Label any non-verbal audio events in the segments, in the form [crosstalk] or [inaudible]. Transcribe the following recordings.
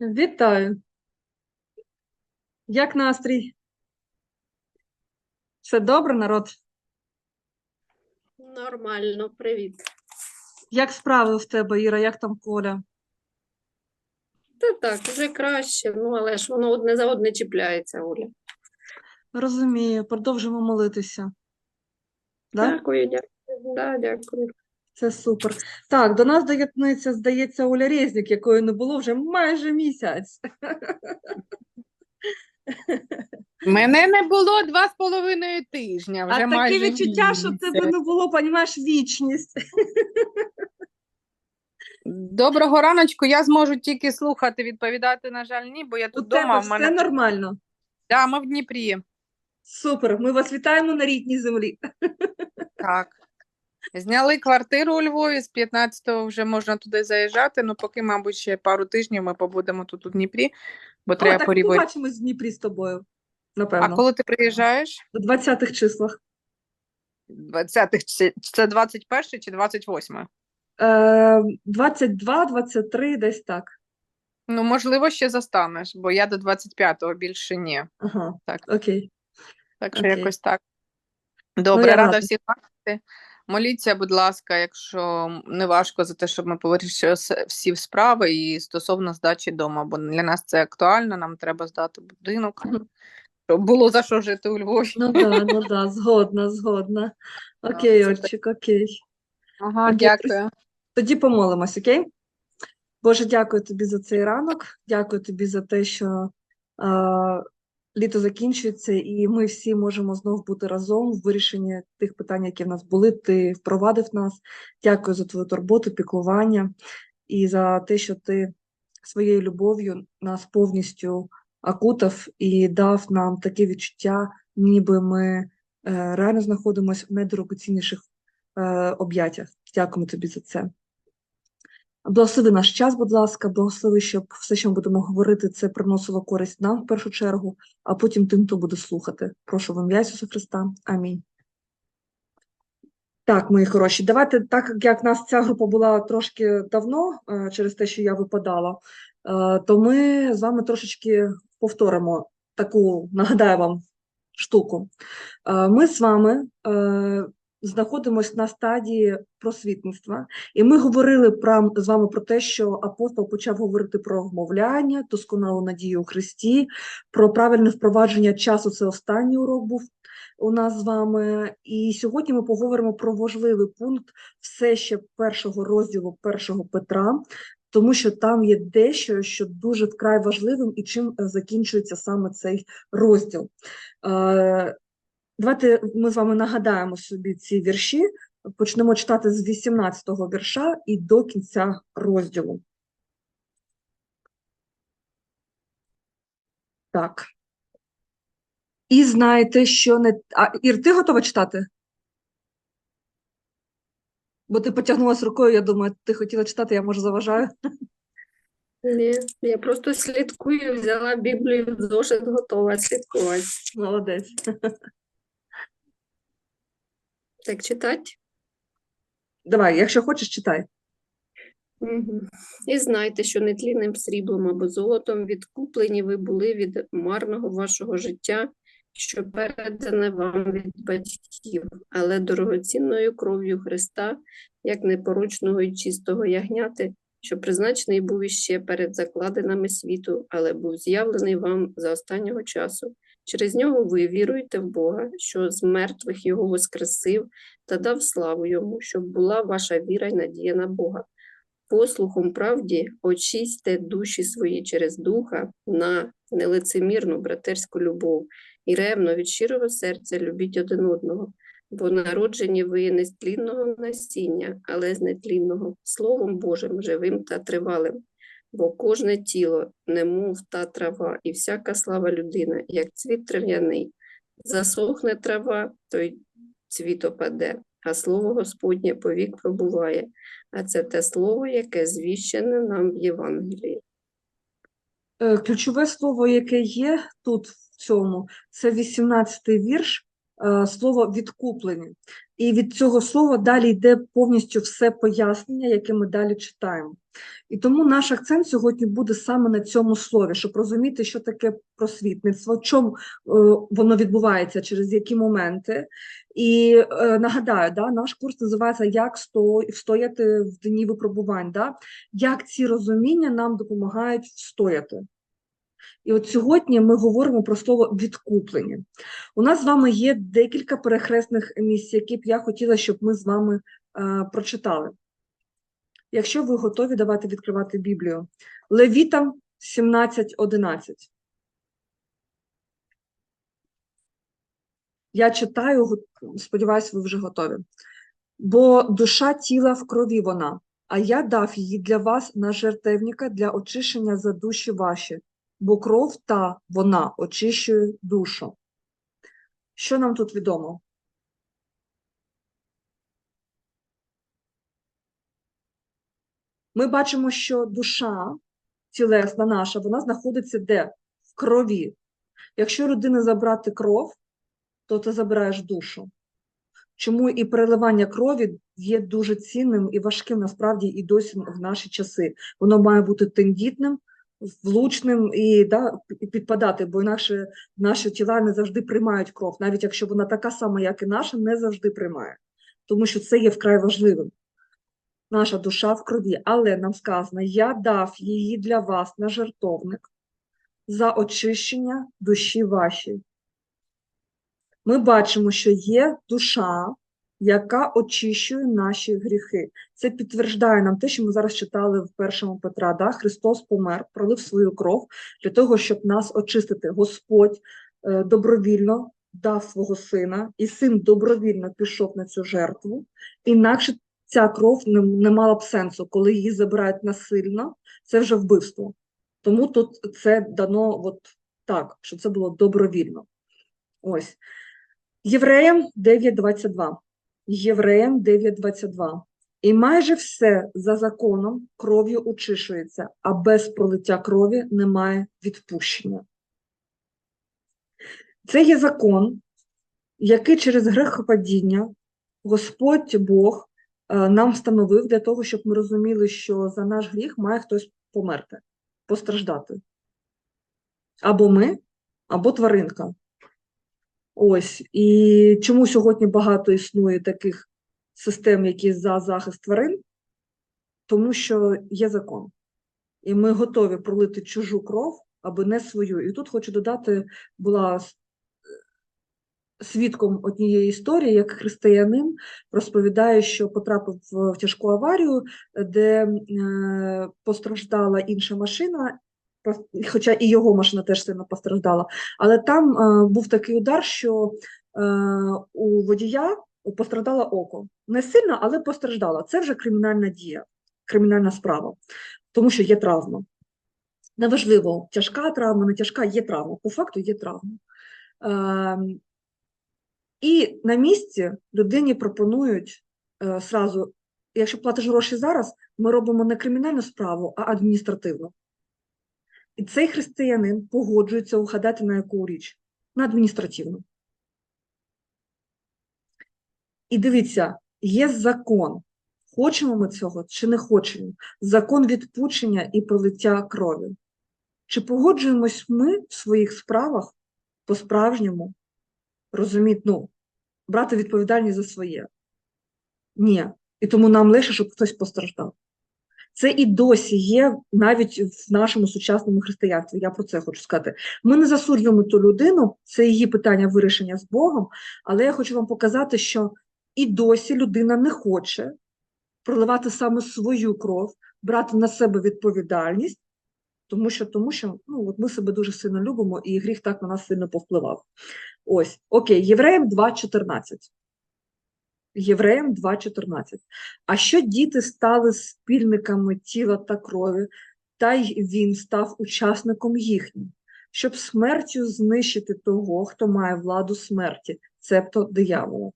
Вітаю. Як настрій? Все добре, народ? Нормально, привіт. Як справи в тебе, Іра? Як там Коля? Та так, вже краще, ну але ж воно одне за одне чіпляється, Оля. Розумію, продовжимо молитися. Да? Дякую, дякую. Да, дякую. Це супер. Так, до нас доєднується, здається, Оля Резнік, якої не було вже майже місяць. Мене не було два з половиною тижня, вже А таке майже відчуття, що місяць. тебе не було, понімаєш, вічність. Доброго раночку, я зможу тільки слухати, відповідати, на жаль, ні, бо я тут вдома, все мене... нормально. Да, ми в Дніпрі. Супер. Ми вас вітаємо на рідній землі. Так. Зняли квартиру у Львові, з 15-го вже можна туди заїжджати, ну поки, мабуть, ще пару тижнів ми побудемо тут у Дніпрі, бо О, треба так порівняти. побачимось в Дніпрі з тобою, напевно. А коли ти приїжджаєш? У 20-х числах. 20-х, це- це 21 чи 28? Е, 22, 23, десь так. Ну, можливо, ще застанеш, бо я до 25-го більше ні. Ага, Так. окей. Так що Окей. якось так. Ну, Добре, я рада рада. всіх бачити. Моліться, будь ласка, якщо не важко за те, щоб ми повирішили всі справи і стосовно здачі дому, бо для нас це актуально, нам треба здати будинок, щоб було за що жити у Львові. Ну да, ну да, згодна, згодна. [laughs] Окей. Орчик, окей. Ага, Окей, дякую. Тоді помолимось, окей? Боже, дякую тобі за цей ранок. Дякую тобі за те, що е, літо закінчується, і ми всі можемо знов бути разом в вирішенні тих питань, які в нас були. Ти впровадив нас. Дякую за твою турботу, піклування і за те, що ти своєю любов'ю нас повністю окутав і дав нам таке відчуття, ніби ми е, реально знаходимося в найдорогоцінніших е, об'яттях. Дякуємо тобі за це. Благослови наш час, будь ласка, благослови, щоб все, що ми будемо говорити, це приносило користь нам в першу чергу, а потім тим, хто буде слухати. Прошу в Ісуса Христа. Амінь. Так, мої хороші, давайте, так як нас ця група була трошки давно, е, через те, що я випадала, е, то ми з вами трошечки повторимо таку, нагадаю вам, штуку. Е, Ми з вами знаходимося на стадії просвітництва, і ми говорили про, з вами про те, що апостол почав говорити про вмовляння, досконалу надію у Христі, про правильне впровадження часу. Це останній урок був у нас з вами. І сьогодні ми поговоримо про важливий пункт все ще першого розділу першого Петра, тому що там є дещо, що дуже вкрай важливим і чим закінчується саме цей розділ. Е, Давайте ми з вами нагадаємо собі ці вірші. Почнемо читати з 18-го вірша і до кінця розділу. Так. І знаєте, що не. А, Ір, ти готова читати? Бо ти потягнулася рукою, я думаю, ти хотіла читати, я може заважаю. Ні, я просто слідкую, взяла Біблію зошит, готова слідкувати. Молодець. Так читати? Давай, якщо хочеш, читай. Угу. І знайте, що нетлінним сріблом або золотом відкуплені ви були від марного вашого життя, що передане вам від батьків, але дорогоцінною кров'ю Христа, як непорочного і чистого ягняти, що призначений був іще перед закладинами світу, але був з'явлений вам за останнього часу. Через нього ви віруєте в Бога, що з мертвих його воскресив та дав славу йому, щоб була ваша віра й надія на Бога послухом правді очисьте душі свої через духа на нелицемірну братерську любов і ревно від щирого серця любіть один одного, бо народжені ви не з тлінного насіння, але з нетлінного, Словом Божим, живим та тривалим. Бо кожне тіло, немов та трава, і всяка слава людина, як цвіт трав'яний, засохне трава, то й цвіт опаде, а слово Господнє повік пробуває а це те слово, яке звіщене нам в Євангелії. Е, Ключове слово, яке є тут в цьому, це 18-й вірш. е, слово відкуплені. І від цього слова далі йде повністю все пояснення, яке ми далі читаємо. І тому наш акцент сьогодні буде саме на цьому слові, щоб розуміти, що таке просвітництво, чому е, воно відбувається, через які моменти. І е, нагадаю, да, наш курс називається Як сто- встояти в дні випробувань. Да? Як ці розуміння нам допомагають встояти. І от сьогодні ми говоримо про слово відкуплення. У нас з вами є декілька перехресних місць, які б я хотіла, щоб ми з вами е, прочитали. Якщо ви готові, давайте відкривати Біблію. Левітам 17.11. Я читаю, сподіваюся, ви вже готові. Бо душа тіла в крові вона, а я дав її для вас на жертевника для очищення за душі ваші, бо кров та вона очищує душу. Що нам тут відомо? Ми бачимо, що душа тілесна наша, вона знаходиться де? В крові. Якщо людини забрати кров, то ти забираєш душу. Чому і переливання крові є дуже цінним і важким насправді і досі в наші часи. Воно має бути тендітним, влучним і да, підпадати, бо інакше наші тіла не завжди приймають кров, навіть якщо вона така сама, як і наша, не завжди приймає. Тому що це є вкрай важливим. Наша душа в крові. Але нам сказано, я дав її для вас на жертовник за очищення душі вашій. Ми бачимо, що є душа, яка очищує наші гріхи. Це підтверждає нам те, що ми зараз читали в першому Петра. Да? Христос помер, пролив свою кров для того, щоб нас очистити. Господь е, добровільно дав свого сина, і син добровільно пішов на цю жертву. Інакше ця кров не, не мала б сенсу, коли її забирають насильно, це вже вбивство. Тому тут це дано от так, що це було добровільно. Ось. Євреям 9.22. Євреям 9.22. І майже все за законом кров'ю очищується, а без пролиття крові немає відпущення. Це є закон, який через грехопадіння Господь Бог нам встановив для того, щоб ми розуміли, що за наш гріх має хтось померти, постраждати. Або ми, або тваринка. Ось. І чому сьогодні багато існує таких систем, які за захист тварин? Тому що є закон. І ми готові пролити чужу кров, аби не свою. І тут хочу додати, була свідком однієї історії, як християнин розповідає, що потрапив в тяжку аварію, де е, постраждала інша машина, хоча і його машина теж сильно постраждала. Але там е, був такий удар, що е, у водія постраждало око. Не сильно, але постраждало. Це вже кримінальна дія, кримінальна справа, тому що є травма. Неважливо, тяжка травма, не тяжка, є травма. По факту є травма. Е, і на місці людині пропонують е, сразу, якщо платиш гроші зараз, ми робимо не кримінальну справу, а адміністративну. І цей християнин погоджується угадати на яку річ? На адміністративну. І дивіться, є закон. Хочемо ми цього чи не хочемо? Закон відпучення і пролиття крові. Чи погоджуємось ми в своїх справах по-справжньому розуміти, ну, брати відповідальність за своє? Ні. І тому нам легше, щоб хтось постраждав. Це і досі є навіть в нашому сучасному християнстві. Я про це хочу сказати. Ми не засуджуємо ту людину, це її питання вирішення з Богом, але я хочу вам показати, що і досі людина не хоче проливати саме свою кров, брати на себе відповідальність, тому що, тому що ну, от ми себе дуже сильно любимо, і гріх так на нас сильно повпливав. Ось, окей, Євреям 2.14. Євреям 2.14. А що діти стали спільниками тіла та крові, та й він став учасником їхнім, щоб смертю знищити того, хто має владу смерті, цебто диявола.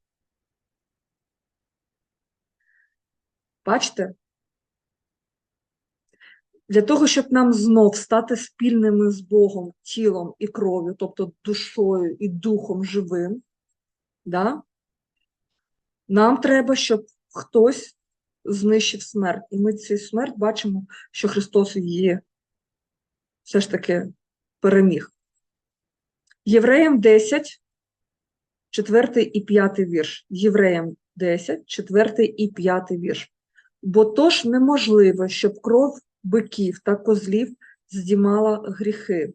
Бачите? Для того, щоб нам знов стати спільними з Богом тілом і кров'ю, тобто душою і духом живим, Да? Нам треба, щоб хтось знищив смерть. І ми цю смерть бачимо, що Христос її все ж таки переміг. Євреям 10, 4 і 5 вірш. Євреям 10, 4 і 5 вірш. Бо то ж неможливо, щоб кров биків та козлів здіймала гріхи.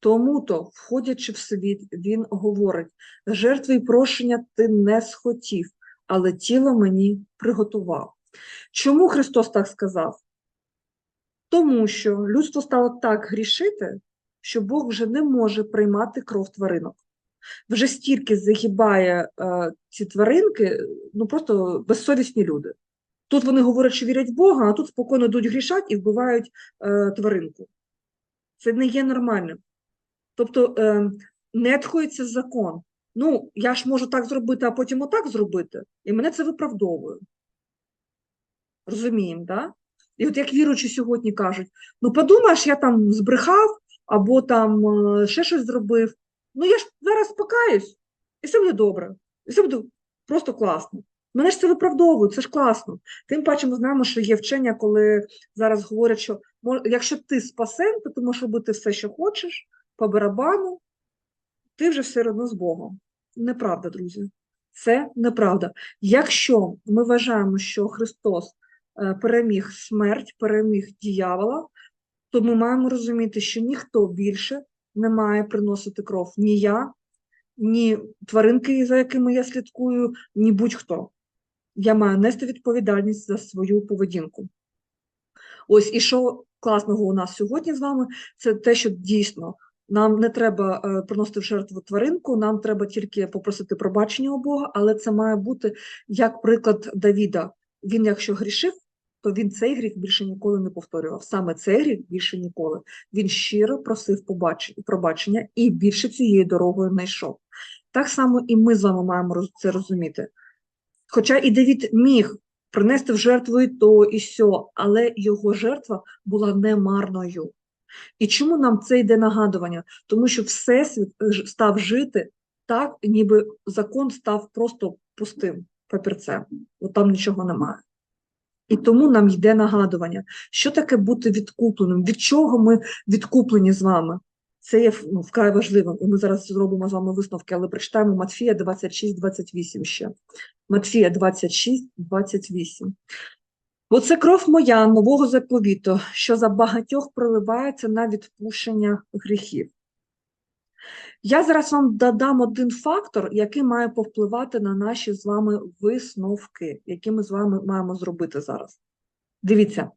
Тому то, входячи в світ, він говорить: жертви й прошення ти не схотів, але тіло мені приготував. Чому Христос так сказав? Тому що людство стало так грішити, що Бог вже не може приймати кров тваринок. Вже стільки загибає е, ці тваринки, ну просто безсовісні люди. Тут вони говорять, що вірять в Бога, а тут спокійно йдуть грішать і вбивають е, тваринку. Це не є нормальним. Тобто е, не тхується закон. Ну, я ж можу так зробити, а потім отак зробити, і мене це виправдовує. Розуміємо, так? Да? І от як віруючі сьогодні кажуть: ну подумаєш, я там збрехав або там е, ще щось зробив. Ну я ж зараз покаюсь, і все буде добре, і все буде просто класно. Мене ж це виправдовує, це ж класно. Тим паче ми знаємо, що є вчення, коли зараз говорять, що якщо ти спасен, то ти можеш робити все, що хочеш, по барабану, ти вже все одно з Богом. Неправда, друзі. Це неправда. Якщо ми вважаємо, що Христос е, переміг смерть, переміг диявола, то ми маємо розуміти, що ніхто більше не має приносити кров. Ні я, ні тваринки, за якими я слідкую, ні будь-хто. Я маю нести відповідальність за свою поведінку. Ось і що класного у нас сьогодні з вами, це те, що дійсно нам не треба е, приносити в жертву тваринку, нам треба тільки попросити пробачення у Бога, але це має бути як приклад Давіда. Він, якщо грішив, то він цей гріх більше ніколи не повторював. Саме цей гріх більше ніколи. Він щиро просив пробачення і більше цією дорогою не йшов. Так само і ми з вами маємо це розуміти. Хоча і Давід міг принести в жертву і то, і сьо, але його жертва була немарною. І чому нам це йде нагадування? Тому що Всесвіт став жити так, ніби закон став просто пустим папірцем, от там нічого немає. І тому нам йде нагадування, що таке бути відкупленим, від чого ми відкуплені з вами. Це є ну, вкрай важливим, і ми зараз зробимо з вами висновки, але прочитаємо Матфія 26-28 ще. Матфія 26-28. Бо це кров моя нового заповіту, що за багатьох проливається на відпущення гріхів. Я зараз вам додам один фактор, який має повпливати на наші з вами висновки, які ми з вами маємо зробити зараз. Дивіться,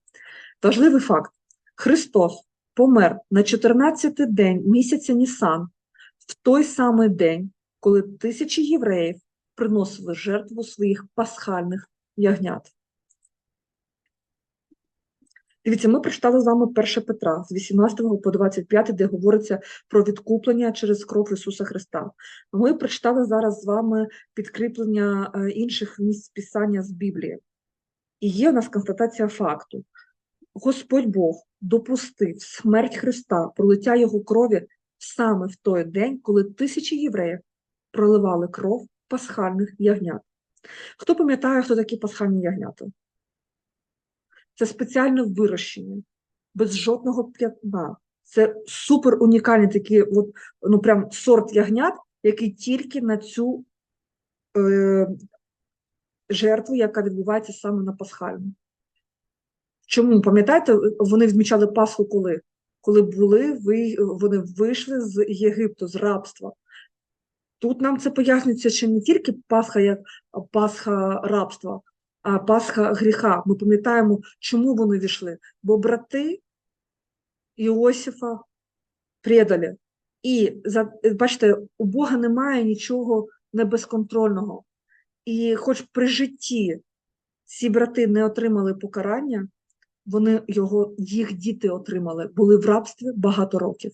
важливий факт. Христос помер на 14-й день місяця Нісан, в той самий день, коли тисячі євреїв приносили жертву своїх пасхальних ягнят. Дивіться, ми прочитали з вами 1 Петра з 18 по 25, де говориться про відкуплення через кров Ісуса Христа. Ми прочитали зараз з вами підкріплення е, інших місць Писання з Біблії. І є у нас констатація факту. Господь Бог допустив смерть Христа, пролиття Його крові саме в той день, коли тисячі євреїв проливали кров пасхальних ягнят. Хто пам'ятає, хто такі пасхальні ягнята? Це спеціально вирощені, без жодного п'ятна. Це супер унікальний такий, от, ну прям сорт ягнят, який тільки на цю е, жертву, яка відбувається саме на пасхальну. Чому? Пам'ятаєте, вони відмічали Пасху коли? Коли були, вони вийшли з Єгипту, з рабства. Тут нам це пояснюється, що не тільки Пасха як Пасха рабства, а Пасха гріха. Ми пам'ятаємо, чому вони війшли. Бо брати Іосифа предали. І бачите, у Бога немає нічого небезконтрольного. І хоч при житті ці брати не отримали покарання, вони його, їх діти отримали, були в рабстві багато років.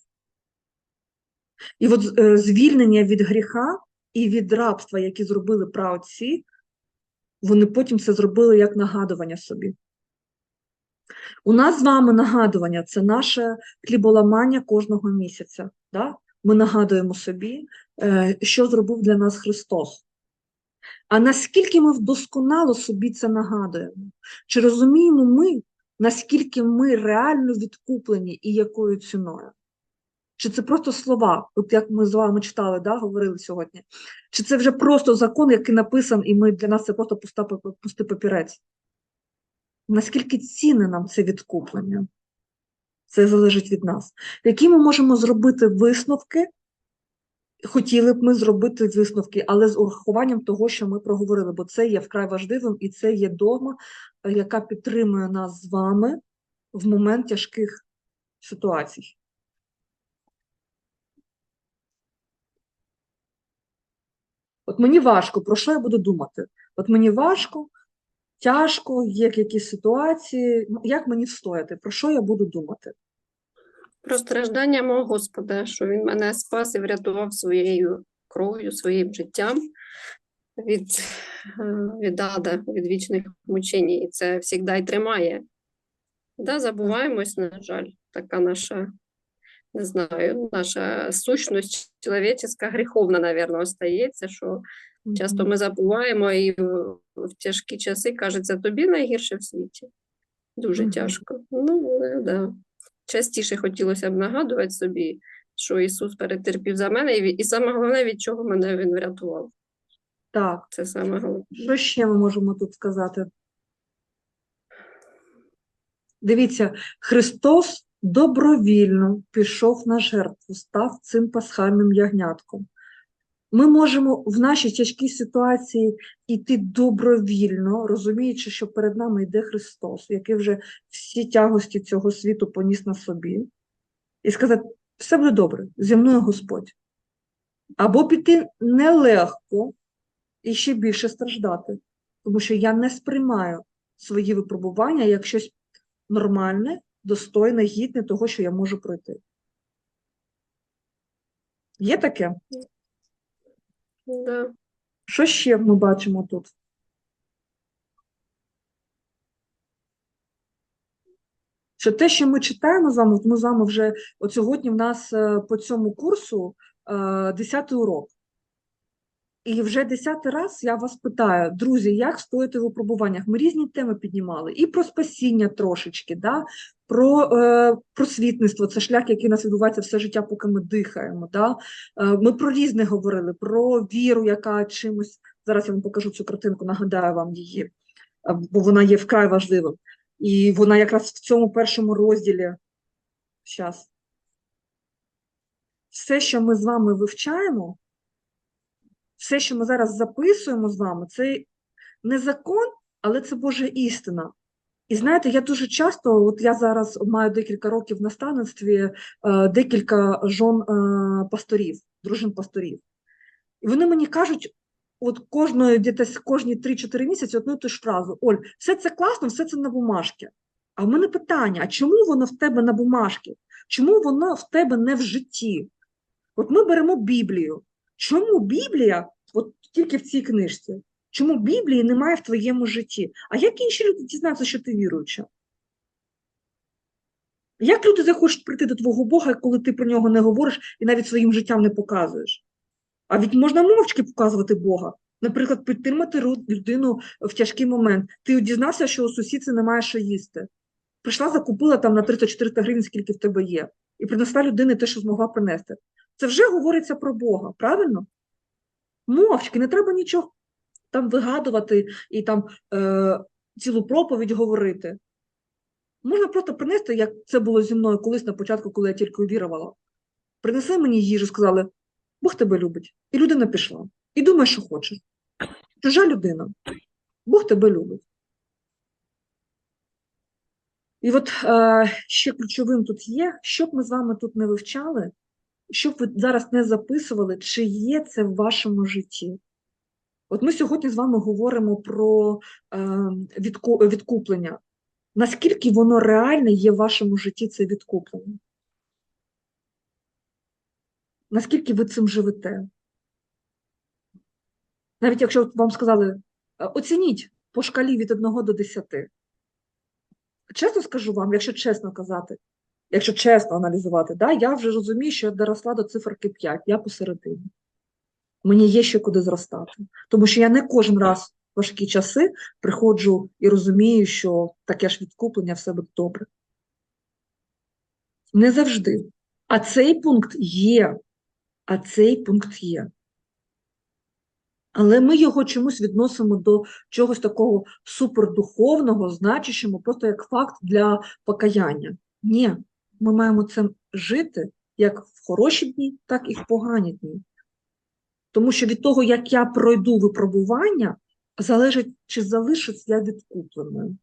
І от е, звільнення від гріха і від рабства, які зробили праотці, вони потім це зробили як нагадування собі. У нас з вами нагадування це наше хліболамання кожного місяця. Да? ми нагадуємо собі, е, що зробив для нас Христос. А наскільки ми вдосконало собі це нагадуємо? Чи розуміємо ми, наскільки ми реально відкуплені і якою ціною? Чи це просто слова, от як ми з вами читали, да, говорили сьогодні? Чи це вже просто закон, який написан, і ми для нас це просто пуста, пустий папірець? Наскільки цінне нам це відкуплення? Це залежить від нас. Які ми можемо зробити висновки? Хотіли б ми зробити висновки, але з урахуванням того, що ми проговорили, бо це є вкрай важливим, і це є дома, е, яка підтримує нас з вами в момент тяжких ситуацій. От мені важко, про що я буду думати? От мені важко, тяжко, є якісь ситуації. ну, Як мені встояти? Про що я буду думати? Про страждання мого Господа, що Він мене спас і врятував своєю кров'ю, своїм життям від, е, від ада, від вічних мучень. І це завжди й тримає. Да, забуваємось, на жаль, така наша, не знаю, наша сущність чоловіческа гріховна, напевно, остається, що часто ми забуваємо і в, тяжкі часи кажеться, тобі найгірше в світі. Дуже тяжко. Ну, да. Частіше хотілося б нагадувати собі, що Ісус перетерпів за мене, і, і саме головне, від чого мене Він врятував. Так, Це саме головне. що ще ми можемо тут сказати? Дивіться, Христос добровільно пішов на жертву, став цим пасхальним ягнятком. Ми можемо в нашій тяжкій ситуації йти добровільно, розуміючи, що перед нами йде Христос, який вже всі тягості цього світу поніс на собі, і сказати: все буде добре, зі мною Господь. Або піти нелегко і ще більше страждати, тому що я не сприймаю свої випробування як щось нормальне, достойне, гідне того, що я можу пройти. Є таке? Да. Що ще ми бачимо тут? Що те, що ми читаємо з вами, ми з вами вже от сьогодні в нас е, по цьому курсу е, 10 урок. І вже десятий раз я вас питаю, друзі, як стоїти в випробуваннях? Ми різні теми піднімали, і про спасіння трошечки, да? про е, просвітництво, це шлях, який нас відбувається все життя, поки ми дихаємо. Да? Е, Ми про різне говорили, про віру, яка чимось. Зараз я вам покажу цю картинку, нагадаю вам її, е, бо вона є вкрай важливим. І вона якраз в цьому першому розділі. Щас. Все, що ми з вами вивчаємо, все, що ми зараз записуємо з вами, це не закон, але це Божа істина. І знаєте, я дуже часто, от я зараз маю декілька років в наставництві, е, декілька жон е, пасторів, дружин пасторів. І вони мені кажуть, от кожної, десь кожні 3-4 місяці одну ту ж фразу: Оль, все це класно, все це на бумажці. А в мене питання: а чому воно в тебе на бумажці? Чому воно в тебе не в житті? От ми беремо Біблію. Чому Біблія, от тільки в цій книжці, чому Біблії немає в твоєму житті? А як інші люди дізнаються, що ти віруюча? Як люди захочуть прийти до твого Бога, коли ти про нього не говориш і навіть своїм життям не показуєш? А від можна мовчки показувати Бога. Наприклад, підтримати людину в тяжкий момент. Ти дізнався, що у сусідці немає що їсти. Прийшла, закупила там на 300-400 гривень, скільки в тебе є, і принесла людині те, що змогла принести. Це вже говориться про Бога, правильно? Мовчки, не треба нічого там вигадувати і там е, цілу проповідь говорити. Можна просто принести, як це було зі мною колись на початку, коли я тільки увірувала. Принесли мені їжу, сказали, Бог тебе любить. І людина пішла. І думає, що хоче. Чужа людина. Бог тебе любить. І от е, ще ключовим тут є, щоб ми з вами тут не вивчали, щоб ви зараз не записували, чи є це в вашому житті. От ми сьогодні з вами говоримо про е, відку, відкуплення. Наскільки воно реальне є в вашому житті це відкуплення? Наскільки ви цим живете? Навіть якщо вам сказали, е, оцініть по шкалі від 1 до 10. Чесно скажу вам, якщо чесно казати, якщо чесно аналізувати, да, я вже розумію, що я доросла до циферки 5, я посередині. Мені є ще куди зростати. Тому що я не кожен раз в важкі часи приходжу і розумію, що таке ж відкуплення все буде добре. Не завжди. А цей пункт є. А цей пункт є. Але ми його чомусь відносимо до чогось такого супердуховного, значущого просто як факт для покаяння. Ні, ми маємо цим жити як в хороші дні, так і в погані дні. Тому що від того, як я пройду випробування, залежить, чи залишусь я відкупленою.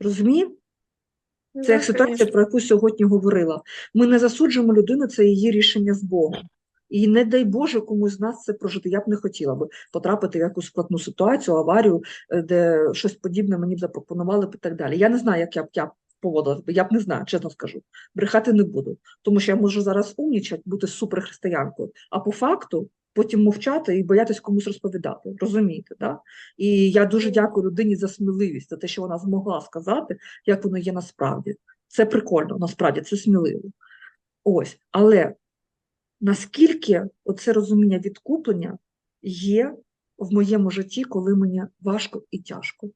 Розумієте? Це як ситуація, про яку сьогодні говорила. Ми не засуджуємо людину, це її рішення з Богом. І не дай Боже комусь з нас це прожити. Я б не хотіла би потрапити в якусь складну ситуацію, аварію, е, де щось подібне мені б запропонували б і так далі. Я не знаю, як я б я поводилась би, я б не знаю, чесно скажу. Брехати не буду, тому що я можу зараз умнічати, бути суперхристиянкою, а по факту потім мовчати і боятись комусь розповідати. Розумієте, да? І я дуже дякую людині за сміливість, за те, що вона змогла сказати, як воно є насправді. Це прикольно, насправді, це сміливо. Ось, але наскільки оце розуміння відкуплення є в моєму житті, коли мені важко і тяжко?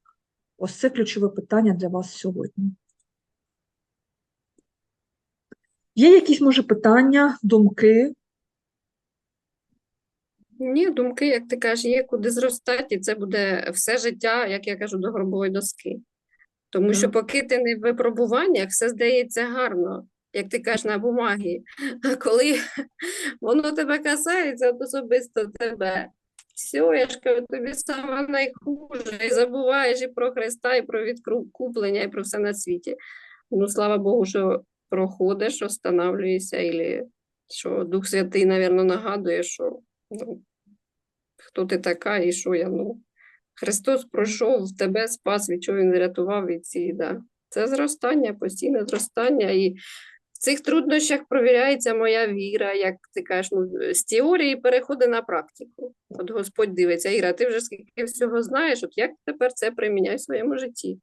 Ось це ключове питання для вас сьогодні. Є якісь, може, питання, думки? Ні, думки, як ти кажеш, є куди зростати, і це буде все життя, як я кажу, до гробової доски. Тому що поки ти не в випробуваннях, все здається гарно, як ти кажеш, на бумагі. А коли [laughs] воно тебе касається, особисто тебе, все, я ж кажу, тобі саме найхуже, і забуваєш і про Христа, і про відкуплення, і про все на світі. Ну, слава Богу, що проходиш, останавлюєшся, і що Дух Святий, напевно, нагадує, що ну, хто ти така і що я. Ну, Христос пройшов тебе, спас, від чого Він врятував від цієї. Да. Це зростання, постійне зростання. І в цих труднощах провіряється моя віра, як ти кажеш, ну, з теорії переходить на практику. От Господь дивиться, Іра, ти вже скільки всього знаєш, от як тепер це приміняй в своєму житті?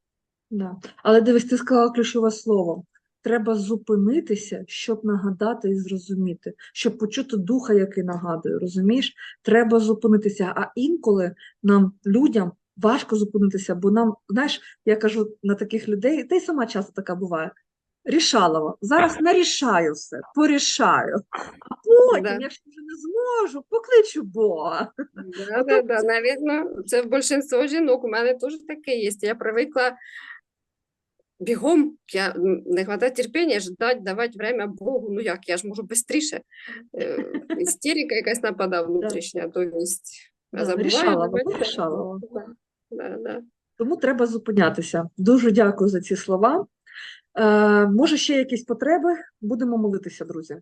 Да. Але дивись, ти сказала ключове слово. Треба зупинитися, щоб нагадати і зрозуміти, щоб почути духа, який нагадує, розумієш? Треба зупинитися. А інколи нам, людям, важко зупинитися, бо нам, знаєш, я кажу на таких людей, та й сама часто така буває. Рішалова. Зараз нарішаю все, порішаю. А потім, Да. якщо вже не зможу, покличу Бога. Да, да, да, навірно, це в більшинство жінок. У мене теж таке є. Я привикла бігом, я не хватає терпіння, ждать, давати время Богу. Ну як, я ж можу швидше. Істерика якась нападає внутрішня, то да, да. Тому треба зупинятися. Дуже дякую за ці слова. Е, може, ще якісь потреби? Будемо молитися, друзі.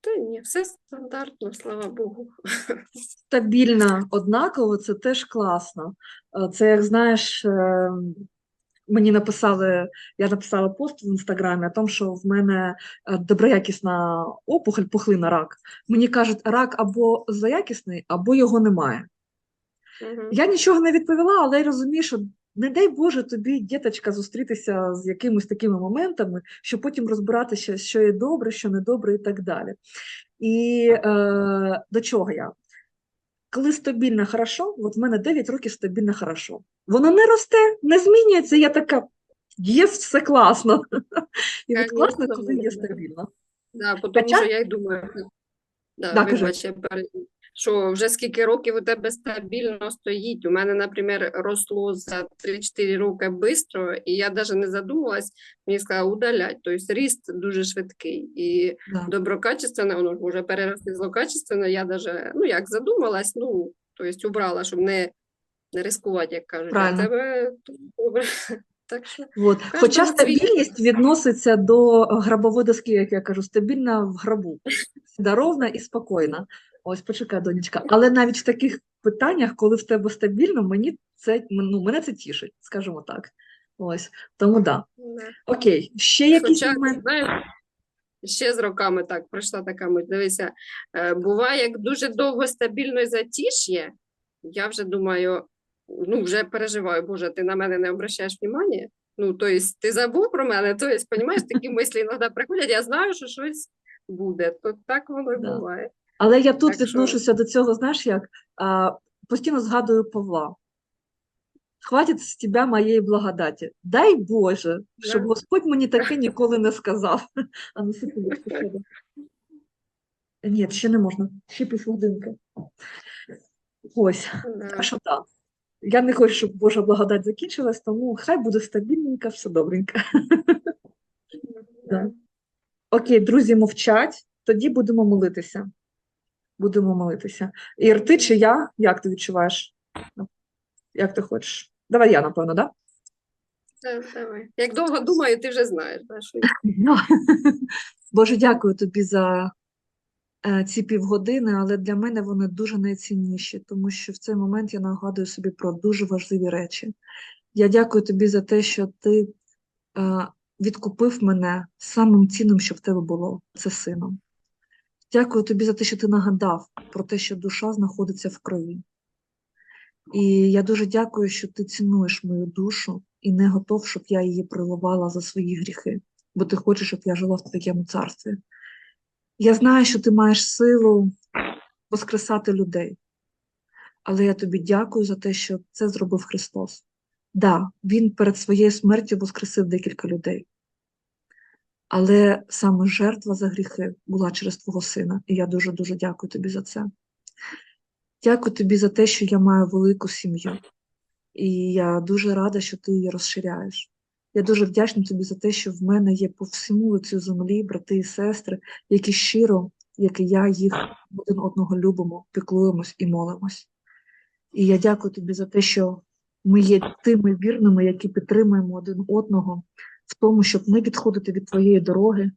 Та ні, все стандартно, слава Богу. Стабільно, однаково, це теж класно. Е, Це, як знаєш, е, мені написали, я написала пост в інстаграмі о тому, що в мене е, доброякісна опухоль, пухлина рак. Мені кажуть, рак або заякісний, або його немає. Мгм. Я нічого не відповіла, але я розумію, що не дай Боже тобі, діточка, зустрітися з якимись такими моментами, щоб потім розбиратися, що є добре, що не добре і так далі. І е, до чого я? Коли стабільно хорошо, от в мене 9 років стабільно хорошо. Воно не росте, не змінюється. Я така, є, все класно. І от класно, коли є стабільно. Да, тому що я й думаю, да, Да, вибач, я пере- що вже скільки років у тебе стабільно стоїть. У мене, наприклад, росло за 3-4 роки швидко, і я навіть не задумалась, мені сказали удалять. Тобто ріст дуже швидкий. І Да. доброкачественне, воно ж може перерости злокачественне, я навіть, ну як задумалась, ну, тобто убрала, щоб не, не ризикувати, як кажуть. Правильно. А тебе добре. [laughs] Так що От. Хоча стабільність відноситься до грабової доски, як я кажу, стабільна в грабу, здоровна і спокійна. Ось почекай, донечка. Але навіть в таких питаннях, коли в тебе стабільно, мені це ну, мене це тішить, скажімо так. Ось тому да. Окей, ще якісь моменти? ще з роками так пройшла така мить. Дивися, е, буває, як дуже довго стабільно і затиш'є, я вже думаю, ну вже переживаю, Боже, ти на мене не обращаєш внимання. Ну, тобто, ти забув про мене, тобто, розумієш, такі [laughs] мислі іноді приходять, я знаю, що щось буде. То так воно і Да. буває. Але я тут Так відношуся до цього, знаєш як? А, постійно згадую Павла. Хватить з тебе моєї благодаті. Дай Боже, щоб. Господь мені таке ніколи не сказав. [laughs] А ну секундочку. Ні, ще не можна. Ще півгодинки. Ось. Да. Що так. Я не хочу, щоб Божа благодать закінчилась, тому хай буде стабільненько, все добренько. [laughs] Да. Окей, друзі мовчать, тоді будемо молитися. Будемо молитися. Ір, ти чи я? Як ти відчуваєш? Як ти хочеш? Давай я, напевно, так? Да, давай. Як довго думаю, ти вже знаєш. Да, що Боже, дякую тобі за е, ці півгодини, але для мене вони дуже найцінніші, тому що в цей момент я нагадую собі про дуже важливі речі. Я дякую тобі за те, що ти е, відкупив мене самим цінним, що в тебе було, це сином. Дякую тобі за те, що ти нагадав про те, що душа знаходиться в крові. І я дуже дякую, що ти цінуєш мою душу і не готов, щоб я її приливала за свої гріхи, бо ти хочеш, щоб я жила в твоєму царстві. Я знаю, що ти маєш силу воскресати людей, але я тобі дякую за те, що це зробив Христос. Да, Він перед своєю смертю воскресив декілька людей. Але саме жертва за гріхи була через твого сина, і я дуже-дуже дякую тобі за це. Дякую тобі за те, що я маю велику сім'ю, і я дуже рада, що ти її розширяєш. Я дуже вдячна тобі за те, що в мене є по всьому лицю землі брати і сестри, які щиро, як і я, їх один одного любимо, піклуємось і молимось. І я дякую тобі за те, що ми є тими вірними, які підтримуємо один одного в тому, щоб не відходити від твоєї дороги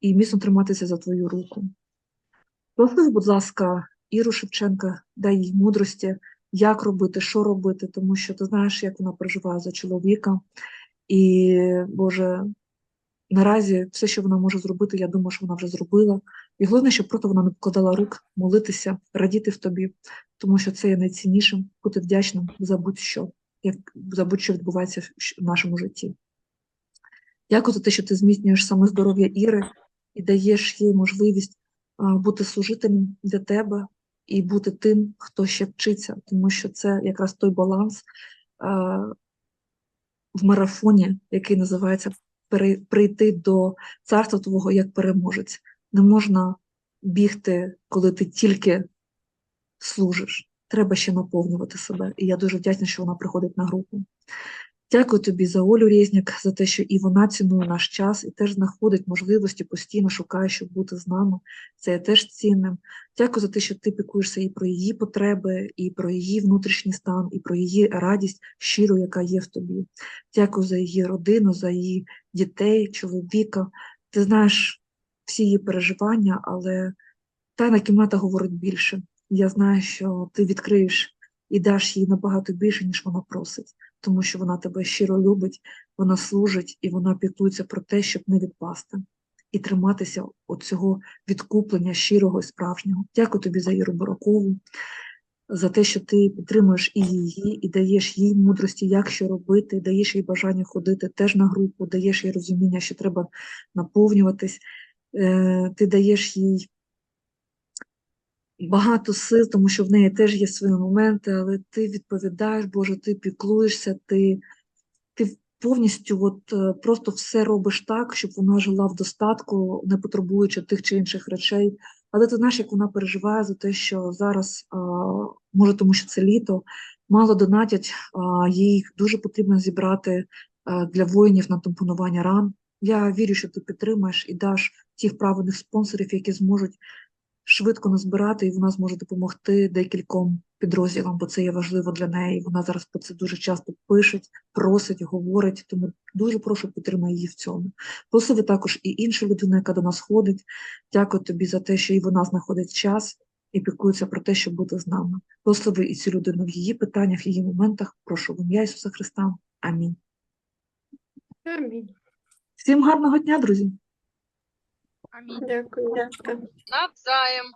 і міцно триматися за твою руку. Благослови, будь ласка, Іру Шевченка, дай їй мудрості, як робити, що робити, тому що ти знаєш, як вона переживає за чоловіка. І, Боже, наразі все, що вона може зробити, я думаю, що вона вже зробила. І головне, щоб просто вона не покладала рук, молитися, радіти в тобі, тому що це є найціннішим, бути вдячним за будь-що, як за будь-що відбувається в нашому житті. Дякую за те, що ти зміцнюєш саме здоров'я Іри і даєш їй можливість бути служителем для тебе і бути тим, хто ще вчиться, тому що це якраз той баланс в марафоні, який називається прийти до царства Твого як переможець. Не можна бігти, коли ти тільки служиш. Треба ще наповнювати себе. І я дуже вдячна, що вона приходить на групу. Дякую тобі за Олю Рєзняк, за те, що і вона цінує наш час і теж знаходить можливості, постійно шукає, щоб бути з нами. Це є теж цінним. Дякую за те, що ти піклуєшся і про її потреби, і про її внутрішній стан, і про її радість щиру, яка є в тобі. Дякую за її родину, за її дітей, чоловіка. Ти знаєш всі її переживання, але тайна кімната говорить більше. Я знаю, що ти відкриєш і даш їй набагато більше, ніж вона просить, тому що вона тебе щиро любить, вона служить і вона піклується про те, щоб не відпасти і триматися от цього відкуплення щирого і справжнього. Дякую тобі за Іру Баракову, за те, що ти підтримуєш і її, і даєш їй мудрості, як що робити, даєш їй бажання ходити теж на групу, даєш їй розуміння, що треба наповнюватись, е, ти даєш їй багато сил, тому що в неї теж є свої моменти, але ти відповідаєш, Боже, ти піклуєшся, ти, ти повністю от, е, просто все робиш так, щоб вона жила в достатку, не потребуючи тих чи інших речей. Але ти знаєш, як вона переживає за те, що зараз, може, тому що це літо, мало донатять, а, їй дуже потрібно зібрати а, для воїнів на тампонування ран. Я вірю, що ти підтримаєш і даш тих правильних спонсорів, які зможуть швидко назбирати, і вона зможе допомогти декільком підрозділам, бо це є важливо для неї. Вона зараз про це дуже часто пише, просить, говорить. Тому дуже прошу підтримай її в цьому. Просили також і іншу людину, яка до нас ходить. Дякую тобі за те, що і вона знаходить час і піклується про те, щоб бути з нами. Благослови і цю людину в її питаннях, в її моментах. Прошу в ім'я Ісуса Христа. Амінь. Амінь. Всім гарного дня, друзі! Амінь. Дякую. Навзаєм.